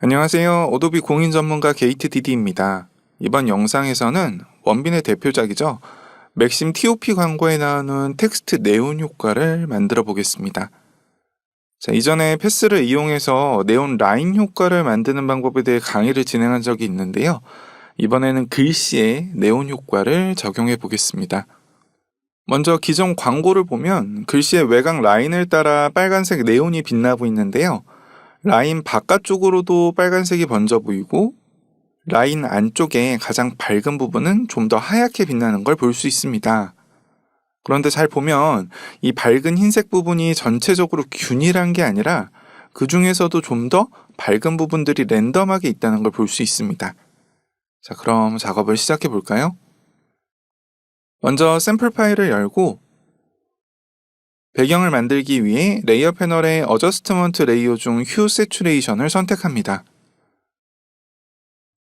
안녕하세요. 어도비 공인 전문가 게이트 디디입니다. 이번 영상에서는 원빈의 대표작이죠. 맥심 TOP 광고에 나오는 텍스트 네온 효과를 만들어 보겠습니다. 자, 이전에 패스를 이용해서 네온 라인 효과를 만드는 방법에 대해 강의를 진행한 적이 있는데요. 이번에는 글씨에 네온 효과를 적용해 보겠습니다. 먼저 기존 광고를 보면 글씨의 외곽 라인을 따라 빨간색 네온이 빛나 보이는데요. 라인 바깥쪽으로도 빨간색이 번져 보이고 라인 안쪽에 가장 밝은 부분은 좀 더 하얗게 빛나는 걸 볼 수 있습니다. 그런데 잘 보면 이 밝은 흰색 부분이 전체적으로 균일한 게 아니라 그 중에서도 좀 더 밝은 부분들이 랜덤하게 있다는 걸 볼 수 있습니다. 자, 그럼 작업을 시작해 볼까요? 먼저 샘플 파일을 열고 배경을 만들기 위해 레이어 패널의 어저스트먼트 레이어 중 휴 세츄레이션을 선택합니다.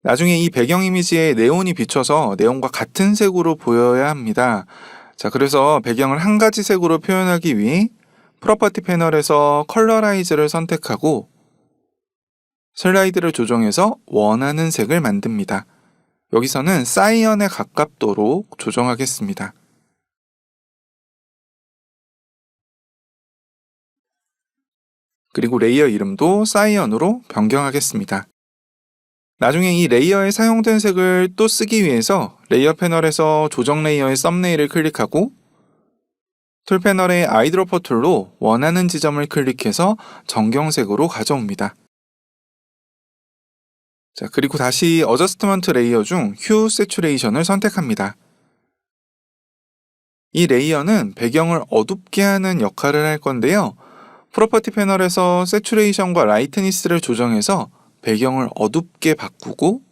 나중에 이 배경 이미지에 네온이 비춰서 네온과 같은 색으로 보여야 합니다. 자, 그래서 배경을 한 가지 색으로 표현하기 위해 프로퍼티 패널에서 컬러라이즈를 선택하고 슬라이드를 조정해서 원하는 색을 만듭니다. 여기서는 사이언에 가깝도록 조정하겠습니다. 그리고 레이어 이름도 사이언으로 변경하겠습니다. 나중에 이 레이어에 사용된 색을 또 쓰기 위해서 레이어 패널에서 조정 레이어의 썸네일을 클릭하고 툴 패널의 아이드로퍼 툴로 원하는 지점을 클릭해서 정경색으로 가져옵니다. 자, 그리고 다시 어저스트먼트 레이어 중 휴 세츄레이션을 선택합니다. 이 레이어는 배경을 어둡게 하는 역할을 할 건데요. 프로퍼티 패널에서 세츄레이션과 라이트니스를 조정해서 배경을 어둡게 바꾸고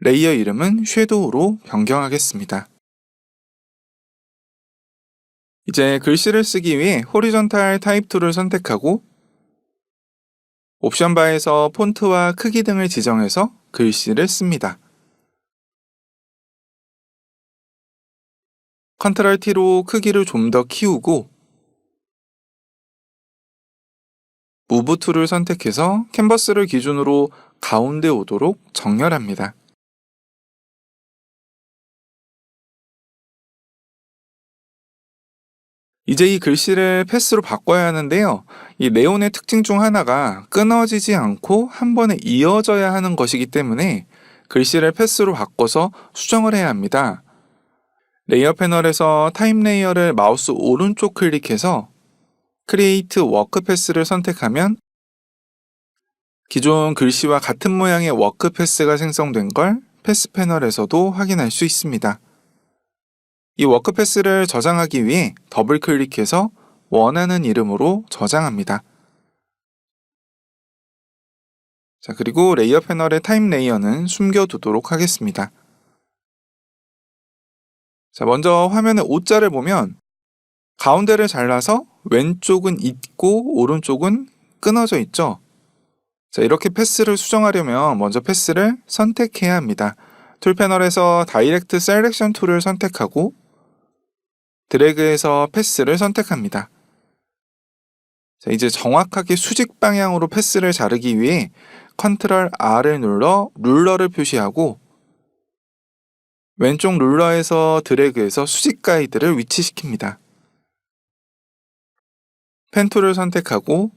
레이어 이름은 섀도우로 변경하겠습니다. 이제 글씨를 쓰기 위해 호리존탈 타입 툴을 선택하고 옵션 바에서 폰트와 크기 등을 지정해서 글씨를 씁니다. 컨트롤 T로 크기를 좀 더 키우고 무브 툴을 선택해서 캔버스를 기준으로 가운데 오도록 정렬합니다. 이제 이 글씨를 패스로 바꿔야 하는데요. 이 네온의 특징 중 하나가 끊어지지 않고 한 번에 이어져야 하는 것이기 때문에 글씨를 패스로 바꿔서 수정을 해야 합니다. 레이어 패널에서 타임 레이어를 마우스 오른쪽 클릭해서 크리에이트 워크 패스를 선택하면 기존 글씨와 같은 모양의 워크 패스가 생성된 걸 패스 패널에서도 확인할 수 있습니다. 이 워크 패스를 저장하기 위해 더블 클릭해서 원하는 이름으로 저장합니다. 자, 그리고 레이어 패널의 타임 레이어는 숨겨두도록 하겠습니다. 자, 먼저 화면의 O자를 보면 가운데를 잘라서 왼쪽은 있고 오른쪽은 끊어져 있죠. 자, 이렇게 패스를 수정하려면 먼저 패스를 선택해야 합니다. 툴 패널에서 다이렉트 셀렉션 툴을 선택하고 드래그해서 패스를 선택합니다. 자, 이제 정확하게 수직 방향으로 패스를 자르기 위해 컨트롤 R을 눌러 룰러를 표시하고 왼쪽 룰러에서 드래그해서 수직 가이드를 위치시킵니다. 펜 툴을 선택하고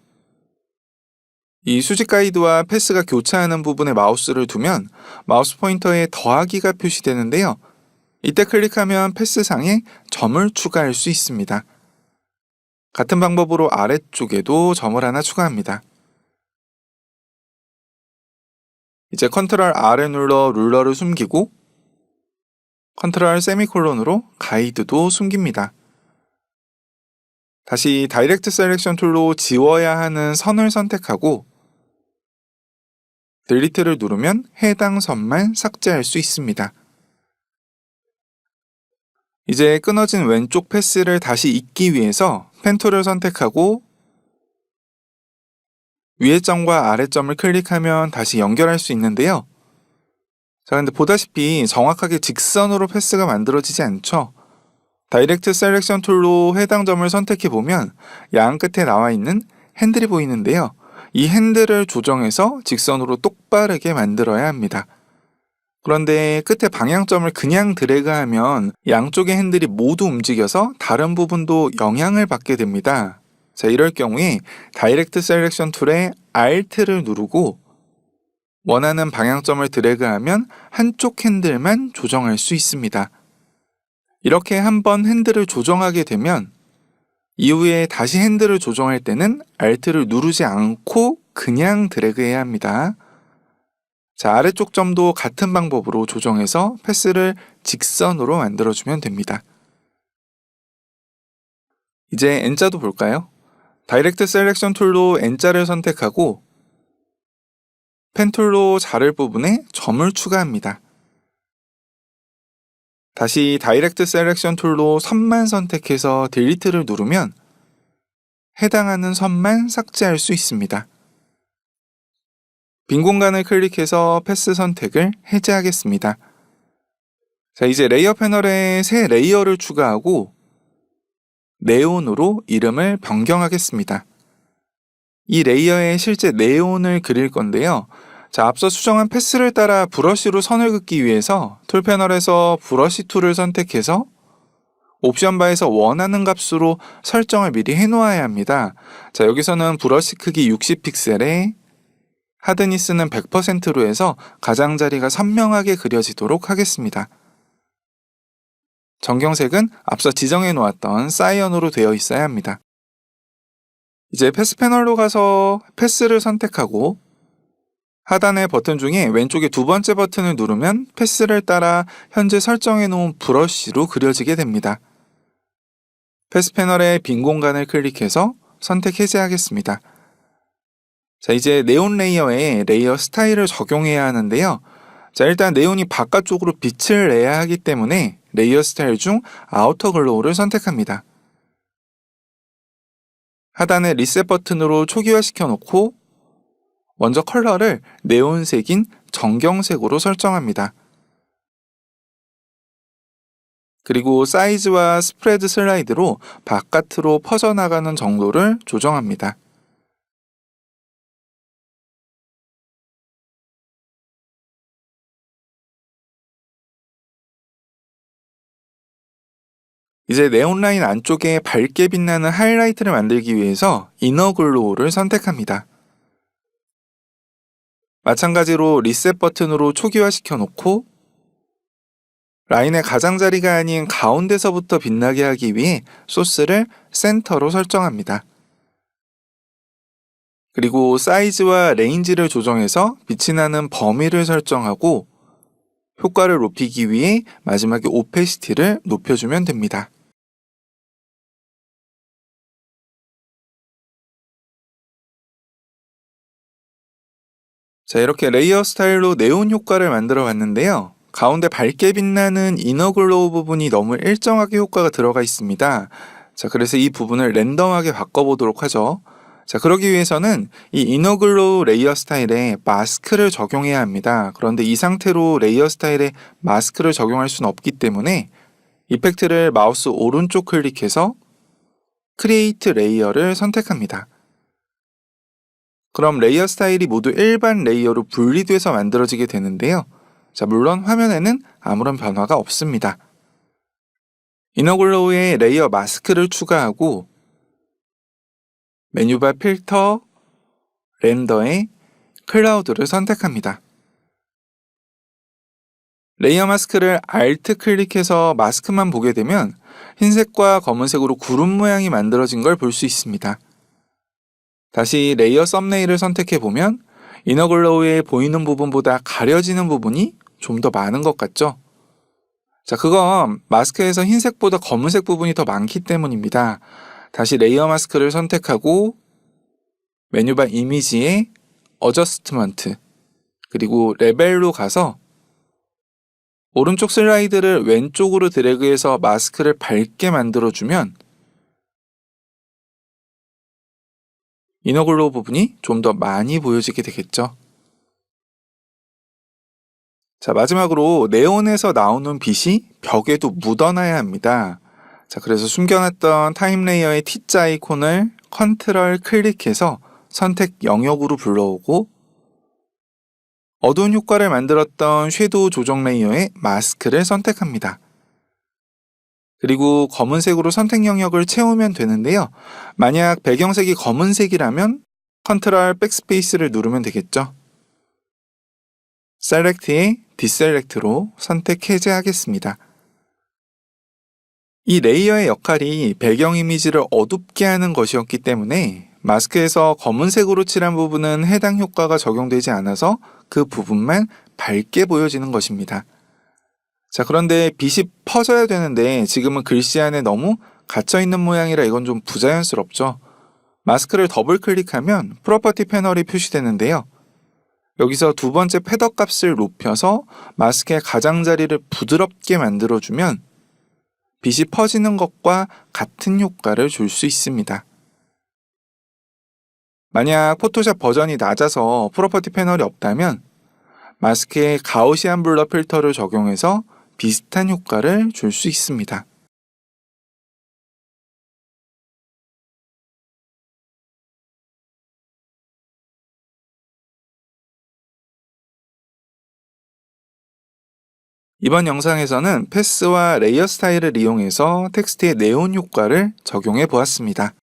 이 수직 가이드와 패스가 교차하는 부분에 마우스를 두면 마우스 포인터에 더하기가 표시되는데요. 이때 클릭하면 패스상에 점을 추가할 수 있습니다. 같은 방법으로 아래쪽에도 점을 하나 추가합니다. 이제 컨트롤 R을 눌러 룰러를 숨기고 컨트롤 세미콜론으로 가이드도 숨깁니다. 다시 다이렉트 셀렉션 툴로 지워야 하는 선을 선택하고 딜리트를 누르면 해당 선만 삭제할 수 있습니다. 이제 끊어진 왼쪽 패스를 다시 잇기 위해서 펜 툴을 선택하고 위에 점과 아래 점을 클릭하면 다시 연결할 수 있는데요. 자, 근데 보다시피 정확하게 직선으로 패스가 만들어지지 않죠. 다이렉트 셀렉션 툴로 해당 점을 선택해 보면 양 끝에 나와 있는 핸들이 보이는데요. 이 핸들을 조정해서 직선으로 똑바르게 만들어야 합니다. 그런데 끝에 방향점을 그냥 드래그하면 양쪽의 핸들이 모두 움직여서 다른 부분도 영향을 받게 됩니다. 자, 이럴 경우에 다이렉트 셀렉션 툴의 Alt를 누르고 원하는 방향점을 드래그하면 한쪽 핸들만 조정할 수 있습니다. 이렇게 한번 핸들을 조정하게 되면 이후에 다시 핸들을 조정할 때는 Alt를 누르지 않고 그냥 드래그해야 합니다. 자, 아래쪽 점도 같은 방법으로 조정해서 패스를 직선으로 만들어주면 됩니다. 이제 N자도 볼까요? 다이렉트 셀렉션 툴로 N자를 선택하고 펜 툴로 자를 부분에 점을 추가합니다. 다시 다이렉트 셀렉션 툴로 선만 선택해서 딜리트를 누르면 해당하는 선만 삭제할 수 있습니다. 빈 공간을 클릭해서 패스 선택을 해제하겠습니다. 자, 이제 레이어 패널에 새 레이어를 추가하고 네온으로 이름을 변경하겠습니다. 이 레이어에 실제 네온을 그릴 건데요. 자, 앞서 수정한 패스를 따라 브러쉬로 선을 긋기 위해서 툴 패널에서 브러쉬 툴을 선택해서 옵션 바에서 원하는 값으로 설정을 미리 해놓아야 합니다. 자, 여기서는 브러쉬 크기 60픽셀에 하드니스는 100%로 해서 가장자리가 선명하게 그려지도록 하겠습니다. 정경색은 앞서 지정해 놓았던 사이언으로 되어 있어야 합니다. 이제 패스 패널로 가서 패스를 선택하고 하단의 버튼 중에 왼쪽에 두 번째 버튼을 누르면 패스를 따라 현재 설정해 놓은 브러쉬로 그려지게 됩니다. 패스 패널의 빈 공간을 클릭해서 선택 해제하겠습니다. 자, 이제 네온 레이어에 레이어 스타일을 적용해야 하는데요. 자, 일단 네온이 바깥쪽으로 빛을 내야 하기 때문에 레이어 스타일 중 아우터 글로우를 선택합니다. 하단의 리셋 버튼으로 초기화시켜 놓고 먼저 컬러를 네온색인 정경색으로 설정합니다. 그리고 사이즈와 스프레드 슬라이드로 바깥으로 퍼져나가는 정도를 조정합니다. 이제 네온라인 안쪽에 밝게 빛나는 하이라이트를 만들기 위해서 이너 글로우를 선택합니다. 마찬가지로 리셋 버튼으로 초기화시켜 놓고 라인의 가장자리가 아닌 가운데서부터 빛나게 하기 위해 소스를 센터로 설정합니다. 그리고 사이즈와 레인지를 조정해서 빛이 나는 범위를 설정하고 효과를 높이기 위해 마지막에 오페시티를 높여주면 됩니다. 자, 이렇게 레이어 스타일로 네온 효과를 만들어 봤는데요. 가운데 밝게 빛나는 이너 글로우 부분이 너무 일정하게 효과가 들어가 있습니다. 자, 그래서 이 부분을 랜덤하게 바꿔보도록 하죠. 자, 그러기 위해서는 이 이너 글로우 레이어 스타일에 마스크를 적용해야 합니다. 그런데 이 상태로 레이어 스타일에 마스크를 적용할 수는 없기 때문에 이펙트를 마우스 오른쪽 클릭해서 크리에이트 레이어를 선택합니다. 그럼 레이어 스타일이 모두 일반 레이어로 분리돼서 만들어지게 되는데요. 자, 물론 화면에는 아무런 변화가 없습니다. 이너글로우에 레이어 마스크를 추가하고 메뉴바 필터, 렌더에 클라우드를 선택합니다. 레이어 마스크를 Alt 클릭해서 마스크만 보게 되면 흰색과 검은색으로 구름 모양이 만들어진 걸 볼 수 있습니다. 다시 레이어 썸네일을 선택해 보면 이너글로우에 보이는 부분보다 가려지는 부분이 좀 더 많은 것 같죠? 자, 그건 마스크에서 흰색보다 검은색 부분이 더 많기 때문입니다. 다시 레이어 마스크를 선택하고 메뉴바 이미지에 어저스트먼트 그리고 레벨로 가서 오른쪽 슬라이드를 왼쪽으로 드래그해서 마스크를 밝게 만들어주면 이너글로우 부분이 좀 더 많이 보여지게 되겠죠. 자, 마지막으로 네온에서 나오는 빛이 벽에도 묻어나야 합니다. 자, 그래서 숨겨놨던 타임 레이어의 T자 아이콘을 컨트롤 클릭해서 선택 영역으로 불러오고 어두운 효과를 만들었던 섀도우 조정 레이어의 마스크를 선택합니다. 그리고 검은색으로 선택 영역을 채우면 되는데요. 만약 배경색이 검은색이라면 컨트롤 백스페이스를 누르면 되겠죠. 셀렉트에 디셀렉트로 선택 해제하겠습니다. 이 레이어의 역할이 배경 이미지를 어둡게 하는 것이었기 때문에 마스크에서 검은색으로 칠한 부분은 해당 효과가 적용되지 않아서 그 부분만 밝게 보여지는 것입니다. 자, 그런데 빛이 퍼져야 되는데 지금은 글씨 안에 너무 갇혀 있는 모양이라 이건 좀 부자연스럽죠. 마스크를 더블 클릭하면 프로퍼티 패널이 표시되는데요. 여기서 두 번째 패더 값을 높여서 마스크의 가장자리를 부드럽게 만들어주면 빛이 퍼지는 것과 같은 효과를 줄 수 있습니다. 만약 포토샵 버전이 낮아서 프로퍼티 패널이 없다면 마스크에 가우시안 블러 필터를 적용해서 비슷한 효과를 줄 수 있습니다. 이번 영상에서는 패스와 레이어 스타일을 이용해서 텍스트의 네온 효과를 적용해 보았습니다.